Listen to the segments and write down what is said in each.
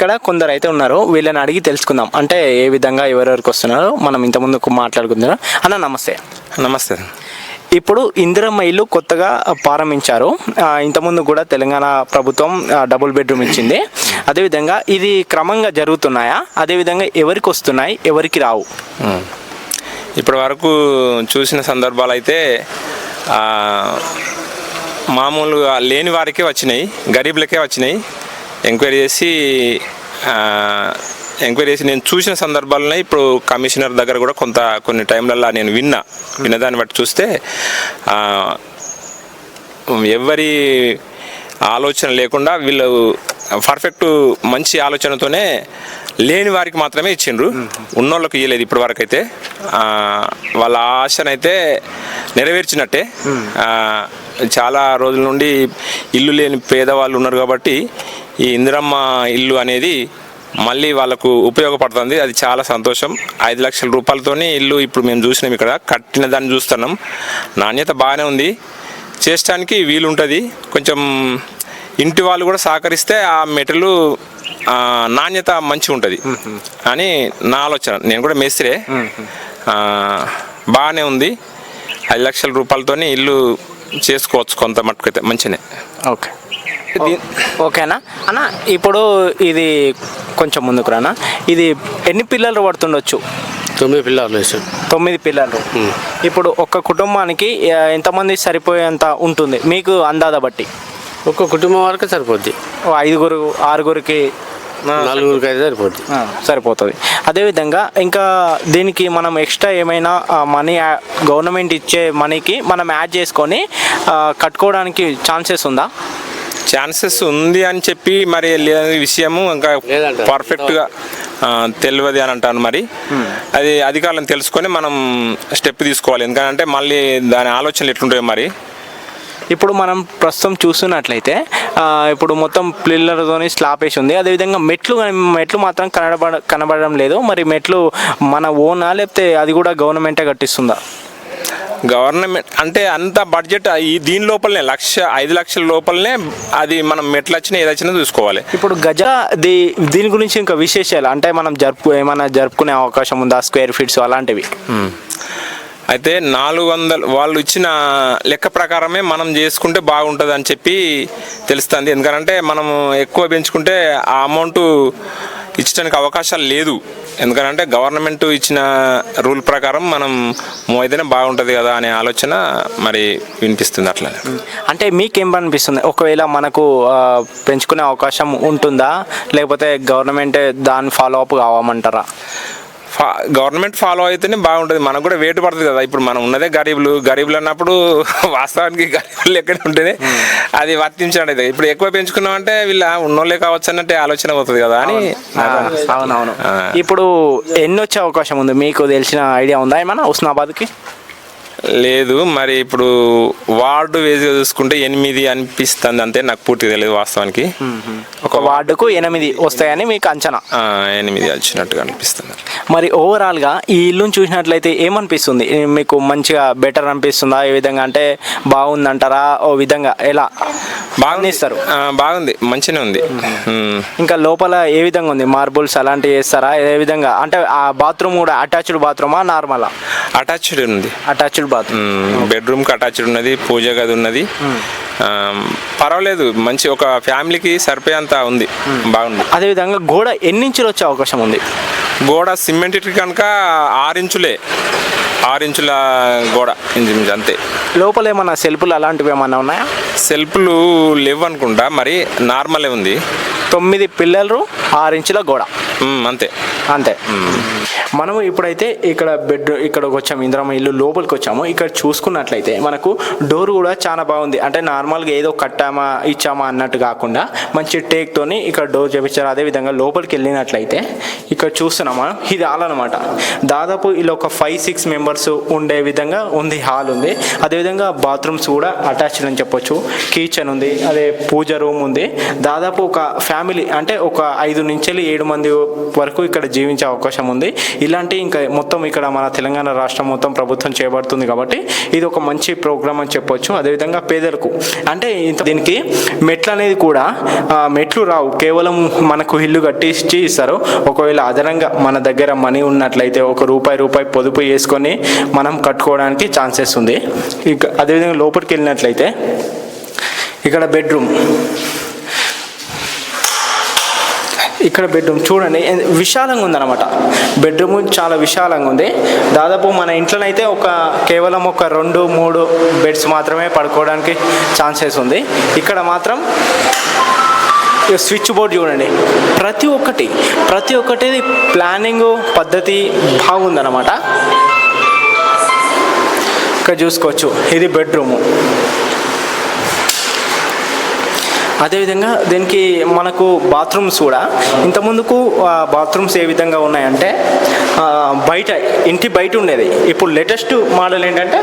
ఇక్కడ కొందరు అయితే ఉన్నారు వీళ్ళని అడిగి తెలుసుకుందాం. అంటే ఏ విధంగా ఎవరెవరికి వస్తున్నారో మనం ఇంత ముందుకు మాట్లాడుకుందాం. అన్న నమస్తే. నమస్తే. ఇప్పుడు ఇందిరమ్మ ఇల్లు కొత్తగా ప్రారంభించారు. ఇంతకుముందు కూడా తెలంగాణ ప్రభుత్వం డబుల్ బెడ్రూమ్ ఇచ్చింది. అదేవిధంగా ఇది క్రమంగా జరుగుతున్నాయా? అదేవిధంగా ఎవరికి వస్తున్నాయి ఎవరికి రావు. ఇప్పటి వరకు చూసిన సందర్భాలు అయితే మామూలుగా లేని వారికే వచ్చినాయి గరీబులకే వచ్చినాయి. ఎంక్వైరీ చేసి ఎంక్వైరీ చేసి నేను చూసిన సందర్భాలనే ఇప్పుడు కమిషనర్ దగ్గర కూడా కొంత కొన్ని టైంలలో నేను విన్నా. విన్నదాన్ని బట్టి చూస్తే ఎవరి ఆలోచన లేకుండా వీళ్ళు పర్ఫెక్ట్ మంచి ఆలోచనతోనే లేని వారికి మాత్రమే ఇచ్చిండ్రు. ఉన్నోళ్ళకి ఇవ్వలేదు ఇప్పటి వరకు అయితే వాళ్ళ ఆశనైతే నెరవేర్చినట్టే. చాలా రోజుల నుండి ఇల్లు లేని పేదవాళ్ళు ఉన్నారు కాబట్టి ఈ ఇందిరమ్మ ఇల్లు అనేది మళ్ళీ వాళ్ళకు ఉపయోగపడుతుంది. అది చాలా సంతోషం. ఐదు లక్షల రూపాయలతోని ఇల్లు ఇప్పుడు మేము చూసినాం ఇక్కడ. కట్టిన దాన్ని చూస్తున్నాం. నాణ్యత బాగానే ఉంది. చేసడానికి వీలు ఉంటుంది కొంచెం ఇంటి వాళ్ళు కూడా సహకరిస్తే ఆ మెటలు నాణ్యత మంచిగా ఉంటుంది. అని నా ఆలోచన. నేను కూడా మేస్త్రే. బాగానే ఉంది. ఐదు లక్షల రూపాయలతోనే ఇల్లు చేసుకోవచ్చు కొంత మట్టుకైతే మంచినే. ఓకే. ఓకేనా? అన్న ఇప్పుడు ఇది కొంచెం ముందుకు రానా? ఇది ఎన్ని పిల్లలు పడుతుండొచ్చు? తొమ్మిది పిల్లలు తొమ్మిది పిల్లలు. ఇప్పుడు ఒక్క కుటుంబానికి ఎంతమంది సరిపోయేంత ఉంటుంది? మీకు అందాద బట్టి. ఒక్క కుటుంబం వరకు సరిపోద్ది. ఓ ఐదుగురు ఆరుగురికి నలుగురికి అయితే సరిపోద్ది. సరిపోతుంది. అదేవిధంగా ఇంకా దీనికి మనం ఎక్స్ట్రా ఏమైనా మనీ గవర్నమెంట్ ఇచ్చే మనీకి మనం యాడ్ చేసుకొని కట్టుకోవడానికి ఛాన్సెస్ ఉందా? ఛాన్సెస్ ఉంది అని చెప్పి మరి లేని విషయము ఇంకా. పర్ఫెక్ట్గా తెలియదు అని అంటాను మరి. అది అధికారులను తెలుసుకొని మనం స్టెప్ తీసుకోవాలి. ఎందుకంటే మళ్ళీ దాని ఆలోచనలు ఎట్లుంటాయో మరి. ఇప్పుడు మనం ప్రస్తుతం చూస్తున్నట్లయితే ఇప్పుడు మొత్తం పిల్లలతోని స్లాబ్ వేసి ఉంది. అదేవిధంగా మెట్లు మెట్లు మాత్రం కనబడ కనబడడం లేదు. మరి మెట్లు మన ఓనా లేకపోతే అది కూడా గవర్నమెంటే కట్టిస్తుందా? గవర్నమెంట్ అంటే అంత బడ్జెట్ ఈ దీని లోపలనే లక్ష ఐదు లక్షల లోపలనే అది మనం మెట్లు వచ్చినా ఏది వచ్చినా చూసుకోవాలి. ఇప్పుడు గజ దీ దీని గురించి ఇంకా విశేషాలు అంటే మనం జరుపు ఏమైనా జరుపుకునే అవకాశం ఉందా? స్క్వేర్ ఫీట్స్ అలాంటివి. అయితే నాలుగు వందలు వాళ్ళు ఇచ్చిన లెక్క ప్రకారమే మనం చేసుకుంటే బాగుంటుంది అని చెప్పి తెలుస్తుంది. ఎందుకంటే మనం ఎక్కువ పెంచుకుంటే ఆ అమౌంట్ ఇచ్చడానికి అవకాశాలు లేదు. ఎందుకంటే గవర్నమెంట్ ఇచ్చిన రూల్ ప్రకారం మనం మోయితేనే బాగుంటుంది కదా అనే ఆలోచన మరి వినిపిస్తుంది అట్లా అంటే మీకేం అనిపిస్తుంది ఒకవేళ మనకు పెంచుకునే అవకాశం ఉంటుందా? లేకపోతే గవర్నమెంట్ దాన్ని ఫాలో అప్ కావమంటారా? ఫా గవర్నమెంట్ ఫాలో అయితేనే బాగుంటుంది. మనకు కూడా వేటు పడుతుంది కదా. ఇప్పుడు మనం ఉన్నదే గరీబులు. గరీబులు అన్నప్పుడు వాస్తవానికి గరీబులు ఎక్కడ ఉంటేనే అది వర్తించడం ఇప్పుడు ఎక్కువ పెంచుకున్నామంటే వీళ్ళ ఉన్నోళ్ళే కావచ్చు అన్నట్టే ఆలోచన అవుతుంది కదా అని అవునవును. ఇప్పుడు ఎన్ని వచ్చే అవకాశం ఉంది? మీకు తెలిసిన ఐడియా ఉందా ఏమన్నా? హుస్నాబాద్కి లేదు మరి ఇప్పుడు వార్డు వేదిగా చూసుకుంటే ఎనిమిది అనిపిస్తుంది అంతే నాకు పూర్తిగా తెలియదు వాస్తవానికి. ఒక వార్డుకు ఎనిమిది వస్తాయని మీకు అంచనా? ఎనిమిది వచ్చినట్టుగా అనిపిస్తుంది. మరి ఓవరాల్గా ఈ ఇల్లుని చూసినట్లయితే ఏమనిపిస్తుంది? మీకు మంచిగా బెటర్ అనిపిస్తుందా? ఏ విధంగా అంటే బాగుందంటారా? ఓ విధంగా ఎలా బాగుంది. ఇస్తారు ఆ, బాగుంది. మంచిగానే ఉంది. ఇంకా లోపల ఏ విధంగా ఉంది? మార్బుల్స్ అలాంటివి వేస్తారా? ఏ విధంగా? అంటే ఆ బాత్రూమ్ కూడా అటాచ్డ్ బాత్రూమా నార్మలా? అటాచ్డ్ ఉంది. Attached bathroom. బెడ్రూమ్కి అటాచ్డ్ ఉన్నది పూజ గది ఉన్నది. పర్వాలేదు మంచి ఒక ఫ్యామిలీకి సరిపోయేంత ఉంది. బాగుంది. అదేవిధంగా గోడ ఎన్ని ఇంచులు వచ్చే అవకాశం ఉంది? గోడ సిమెంట్ కనుక ఆరు ఇంచులే. ఆరు ఇంచుల గోడ ఇంచుమించు అంతే. లోపల ఏమన్నా సెల్ఫ్లు అలాంటివి ఏమన్నా ఉన్నాయా? సెల్ఫ్లు లేవు అనుకుంటా మరి నార్మలే ఉంది. తొమ్మిది పిల్లలు ఆరు ఇంచుల గోడ. అంతే. అంతే. మనము ఇప్పుడైతే ఇక్కడ బెడ్ ఇక్కడికి వచ్చాము. ఇంద్రమ్మ ఇల్లు లోపలికి వచ్చాము. ఇక్కడ చూసుకున్నట్లయితే మనకు డోర్ కూడా చాలా బాగుంది. అంటే నార్మల్గా ఏదో కట్టామా ఇచ్చామా అన్నట్టు కాకుండా మంచి టేక్తోని ఇక్కడ డోర్ చేపించారు. అదేవిధంగా లోపలికి వెళ్ళినట్లయితే ఇక్కడ చూస్తున్నామా? ఇది హాల్ అనమాట దాదాపు ఇలా ఒక ఫైవ్ సిక్స్ మెంబర్స్ ఉండే విధంగా ఉంది హాల్ ఉంది. అదేవిధంగా బాత్రూమ్స్ కూడా అటాచ్డ్ అని చెప్పొచ్చు. కిచెన్ ఉంది అదే పూజ రూమ్ ఉంది. దాదాపు ఒక ఫ్యామిలీ అంటే ఒక ఐదు నుంచి ఏడు మంది వరకు ఇక్కడ జీవించే అవకాశం ఉంది. ఇలాంటి ఇంకా మొత్తం ఇక్కడ మన తెలంగాణ రాష్ట్రం మొత్తం ప్రభుత్వం చేపడుతుంది కాబట్టి ఇది ఒక మంచి ప్రోగ్రామ్ అని చెప్పొచ్చు. అదేవిధంగా పేదలకు అంటే ఇంత- దీనికి మెట్లు అనేది కూడా మెట్లు రావు. కేవలం మనకు ఇల్లు కట్టించి ఇస్తారు. ఒకవేళ అదనంగా మన దగ్గర మనీ ఉన్నట్లయితే ఒక రూపాయి రూపాయి పొదుపు చేసుకొని మనం కట్టుకోవడానికి ఛాన్సెస్ ఉంది. ఇక అదేవిధంగా లోపలికి వెళ్ళినట్లయితే ఇక్కడ బెడ్రూమ్. ఇక్కడ బెడ్రూమ్ చూడండి విశాలంగా ఉందన్నమాట. బెడ్రూమ్ చాలా విశాలంగా ఉంది. దాదాపు మన ఇంట్లోనైతే ఒక కేవలం ఒక రెండు మూడు బెడ్స్ మాత్రమే పడుకోవడానికి ఛాన్సెస్ ఉంది. ఇక్కడ మాత్రం స్విచ్ బోర్డ్ చూడండి. ప్రతి ఒక్కటి ప్రతి ఒక్కటి ప్లానింగ్ పద్ధతి బాగుందన్నమాట. ఇక్కడ చూసుకోవచ్చు. ఇది బెడ్రూము అదేవిధంగా దీనికి మనకు బాత్రూమ్స్ కూడా. ఇంతకుముందుకు బాత్రూమ్స్ ఏ విధంగా ఉన్నాయంటే బయట ఇంటి బయట ఉండేది. ఇప్పుడు లేటెస్ట్ మోడల్ ఏంటంటే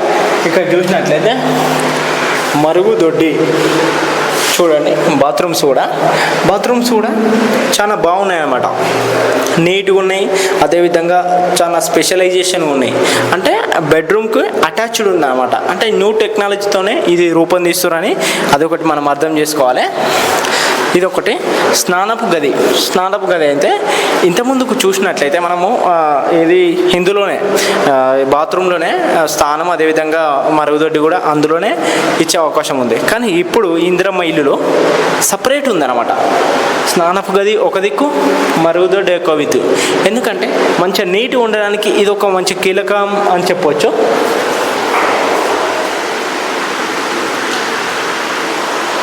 ఇక్కడ చూసినట్లయితే మరుగు దొడ్డి. చూడండి బాత్రూమ్స్ కూడా బాత్రూమ్స్ కూడా చాలా బాగున్నాయి అన్నమాట నీట్గా ఉన్నాయి అదేవిధంగా చాలా స్పెషలైజేషన్ ఉన్నాయి. అంటే బెడ్రూమ్కి అటాచ్డ్ ఉంది అంటే న్యూ టెక్నాలజీతోనే ఇది రూపొందిస్తారని అదొకటి మనం అర్థం చేసుకోవాలి. ఇది ఒకటి స్నానపు గది. స్నానపు గది అయితే ఇంతకుముందుకు చూసినట్లయితే మనము ఇది ఇందులోనే బాత్రూంలోనే స్నానం అదేవిధంగా మరుగుదొడ్డి కూడా అందులోనే ఇచ్చే అవకాశం ఉంది. కానీ ఇప్పుడు ఇందిరమ్మ ఇల్లులో సపరేట్ ఉందన్నమాట. స్నానపు గది ఒక దిక్కు మరుగుదొడ్డి ఒక విద్దు. ఎందుకంటే మంచిగా నీట్గా ఉండడానికి ఇది ఒక మంచి కీలకం అని చెప్పవచ్చు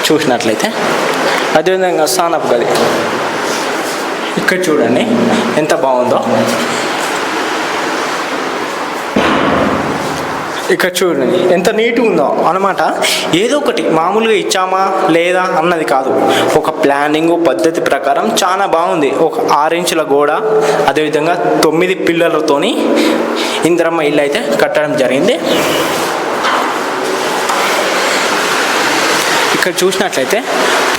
చూసినట్లయితే అదేవిధంగా స్నానపు గది. ఇక్కడ చూడండి ఎంత బాగుందో. ఇక్కడ చూడండి ఎంత నీట్గా ఉందో అనమాట ఏదో ఒకటి మామూలుగా ఇచ్చామా లేదా అన్నది కాదు. ఒక ప్లానింగ్ పద్ధతి ప్రకారం చాలా బాగుంది. ఒక ఆరు ఇంచుల గోడ అదేవిధంగా తొమ్మిది పిల్లలతోని ఇందిరమ్మ ఇల్లు అయితే కట్టడం జరిగింది. ఇక్కడ చూసినట్లయితే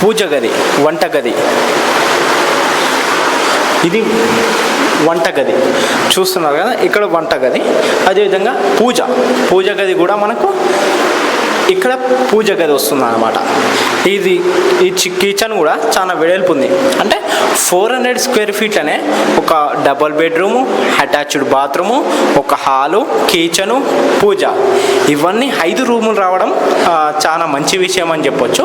పూజ గది వంటగది. ఇది వంటగది. చూస్తున్నారు కదా ఇక్కడ వంట గది అదేవిధంగా పూజ. పూజ గది కూడా మనకు ఇక్కడ పూజ గది వస్తుంది అనమాట ఇది ఈ చి- కిచెన్ కూడా చాలా వెడల్పు ఉంది అంటే ఫోర్ హండ్రెడ్ స్క్వేర్ ఫీట్లనే ఒక డబల్ బెడ్రూము అటాచ్డ్ బాత్రూము ఒక హాలు కిచెను పూజ. ఇవన్నీ ఐదు రూములు రావడం చాలా మంచి విషయం అని చెప్పొచ్చు.